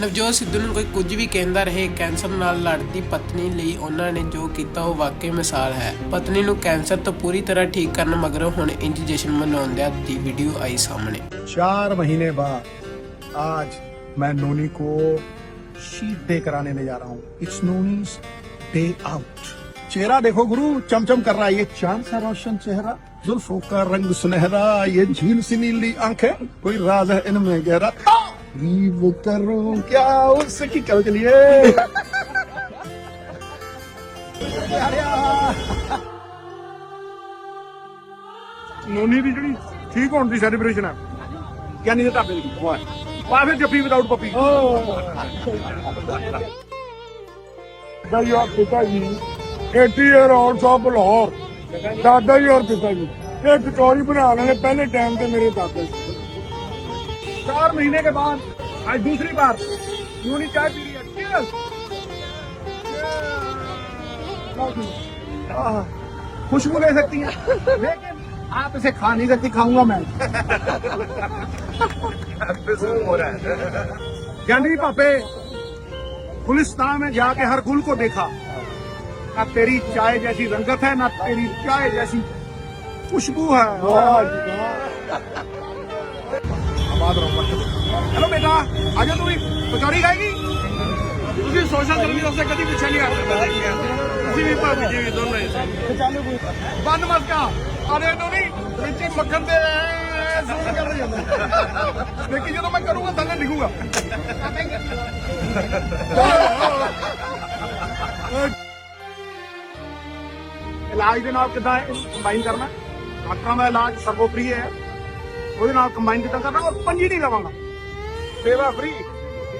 ਨਵਜੋਤ ਸਿੱਧੂ ਨੂੰ ਕੋਈ ਕੁਝ ਵੀ ਕਹਿੰਦਾ ਰਹੇ ਕੈਂਸਰ ਨਾਲ ਲੜਦੀ ਪਤਨੀ ਲਈ ਉਹਨਾਂ ਨੇ ਜੋ ਕੀਤਾ ਉਹ ਵਾਕਈ ਮਿਸਾਲ ਹੈ ਪਤਨੀ ਨੂੰ ਕੈਂਸਰ ਤੋਂ ਪੂਰੀ ਤਰ੍ਹਾਂ ਠੀਕ ਕਰਨ ਮਗਰੋਂ ਹੁਣ ਇੰਜ ਜਸ਼ਨ ਮਨਾਉਂਦਿਆਂ ਦੀ ਵੀਡੀਓ ਆਈ ਸਾਹਮਣੇ चार महीने बाद आज मैं नोनी को शीट डे कराने ले जा रहा हूँ इट्स नोनीस डे आउट चेहरा देखो गुरु चमचम कर रहा है ये चांद सा रोशन चेहरा जुल्फों का रंग सुनहरा ये झील सी नीली आंखें कोई राज है इनमें गहरा वीव करूं क्या उसकी कल के लिए ਨੋਨੀ ਦੀ ਜਿਹੜੀ ਠੀਕ ਹੋਣ ਦੀ ਸੈਲੀਬ੍ਰੇਸ਼ਨ ਹੈ ਗਿਆਨੀ ਦੇ ਢਾਬੇ ਦੀ ਉਹ ਹੈ ਪਾ ਫਿਰ ਜੱਫੀ ਵਿਦਆਊਟ ਪੱਪੀ ਦਾ ਯਾਰ ਪਿਤਾ ਜੀ 80 ਇਅਰ ਔਰ ਸਭ ਲਾਹੌਰ ਦਾਦਾ ਜੀ ਔਰ ਪਿਤਾ ਜੀ ਇਹ ਕਚੌਰੀ ਬਣਾਉਣ ਵਾਲੇ ਪਹਿਲੇ ਟਾਈਮ ਤੇ ਮੇਰੇ ਦਾਦਾ ਸੀ चार महीने के बाद, आज दूसरी बार। यूनी चाय पी रही है खुशबू ले सकती है। लेकिन आप इसे खा नहीं सकती, खाऊँगा मैं। ज्ञानी पापे, गुलिस्तान में जाके हर गुल को देखा। ना तेरी चाय जैसी रंगत है, ना तेरी चाय जैसी खुशबू है। ਆਬਾਦ ਰਹੋ ਚਲੋ ਬੇਟਾ ਆਜੋ ਤੂੰ ਵੀ ਕਚੌੜੀ ਖਾਏਗੀ? ਤੁਸੀਂ ਸੋਸ਼ਲ ਸਰਵਿਸ ਉਸੇ ਕਦੀ ਪਿੱਛੇ ਨਹੀਂ ਹਟਦੇ। ਤੁਸੀਂ ਵੀ ਭਾਬੀ ਜੀ ਵੀ ਦੋਨੋਂ ਹੀ। ਚਾਲੂ ਬੰਦ ਮਸਕਾ। ਅਰੇ ਨੂੰ ਨਹੀਂ ਵਿੱਚੇ ਮੱਖਣ ਤੇ ਦੇਖੀ ਜਦੋਂ ਮੈਂ ਕਰੂੰਗਾ, ਥੱਲੇ ਲਿਖੂਗਾ। ਇਲਾਜ ਦੇ ਨਾਲ ਕਿਦਾਂ ਕੰਬਾਈਨ ਕਰਨਾ। ਡਾਕਟਰਾਂ ਦਾ ਇਲਾਜ ਸਰਵੋਪਰੀ ਹੈ। ਉਹਦੇ ਨਾਲ ਕੰਬਾਈਨ ਕਿਦਾਂ ਕਰਨਾ ਔਰ ਪੰਜੀ ਨਹੀਂ ਲਵਾਂਗਾ। ਸੇਵਾ ਫ੍ਰੀ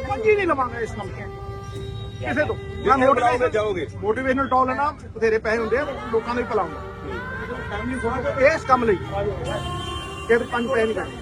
ਪੰਜੀ ਨਹੀਂ ਲਵਾਂਗਾ ਇਸ ਤੇ ਕਿਸੇ ਤੋਂ। ਮੈਂ ਮੋਟੀਵੇਸ਼ਨ ਜਾਓਗੇ। ਮੋਟੀਵੇਸ਼ਨਲ ਟਾਲ ਨਾ ਬਥੇਰੇ ਪੈਸੇ ਹੁੰਦੇ ਆ ਲੋਕਾਂ ਦੇ ਭਲਾਉਂਗਾ ਫੈਮਿਲੀ ਇਸ ਕੰਮ ਲਈ। ਕਿ ਪੰਜ ਪੈਸੇ ਨਹੀਂ ਕਰਨੇ।